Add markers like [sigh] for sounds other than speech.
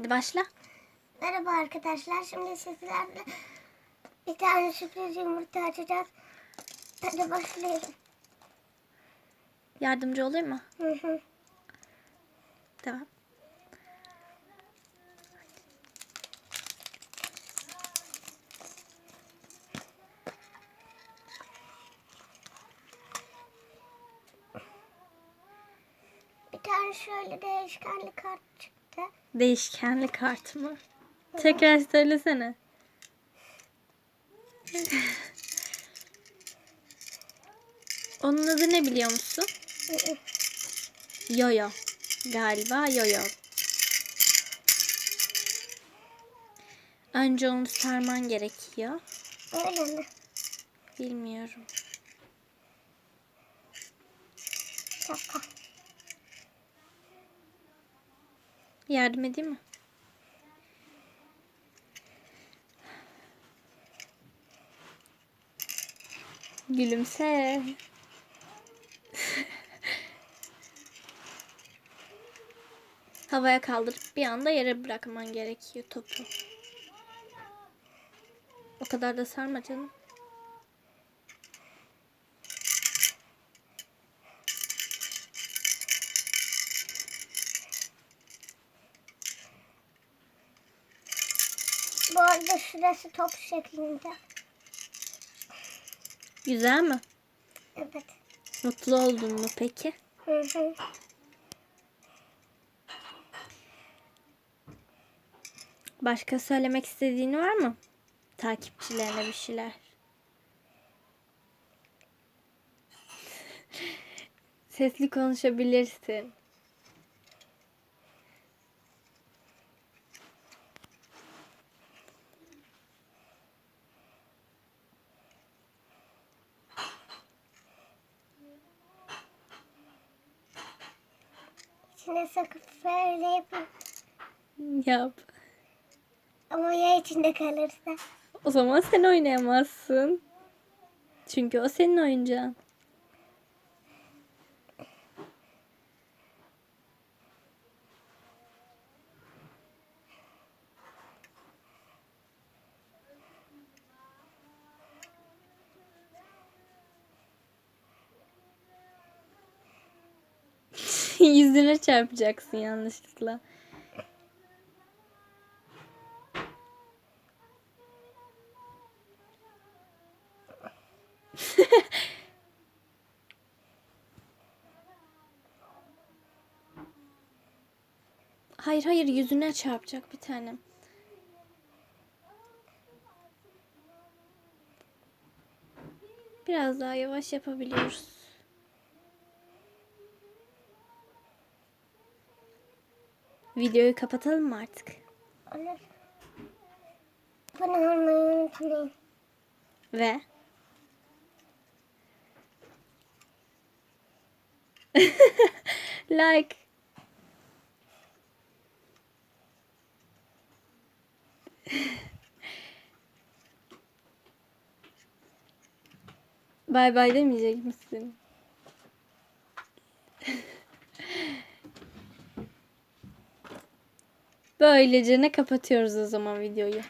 Hadi başla. Merhaba arkadaşlar. Şimdi sizlerle bir tane sürpriz yumurta açacağız. Hadi başlayalım. Yardımcı olayım mı? Hı hı. Tamam. Bir tane şöyle değişkenli kart çıktı. Değişkenli kart mı? Tekrar söylesene. [laughs] Onun adı ne biliyor musun? Yoyo. Galiba yoyo. Önce onu sarman gerekiyor. Öyle mi? Bilmiyorum. Şaka. Yardım edeyim mi? Gülümse. [laughs] Havaya kaldırıp bir anda yere bırakman gerekiyor topu. O kadar da sarma canım. Bu arada şurası top şeklinde. Güzel mi? Evet. Mutlu oldun mu peki? Hı hı. Başka söylemek istediğin var mı? Takipçilerine bir şeyler. [laughs] Sesli konuşabilirsin. İçine sakıp böyle yapayım. Yap. Ama ya içinde kalırsa? O zaman sen oynayamazsın. Çünkü o senin oyuncağın. [laughs] Yüzüne çarpacaksın yanlışlıkla. [laughs] Hayır hayır yüzüne çarpacak bir tanem. Biraz daha yavaş yapabiliyoruz. Videoyu kapatalım mı artık? Olur. Abone olmayı unutmayın. Ve [laughs] like Bay bay demeyecek misin? Böylece ne kapatıyoruz o zaman videoyu.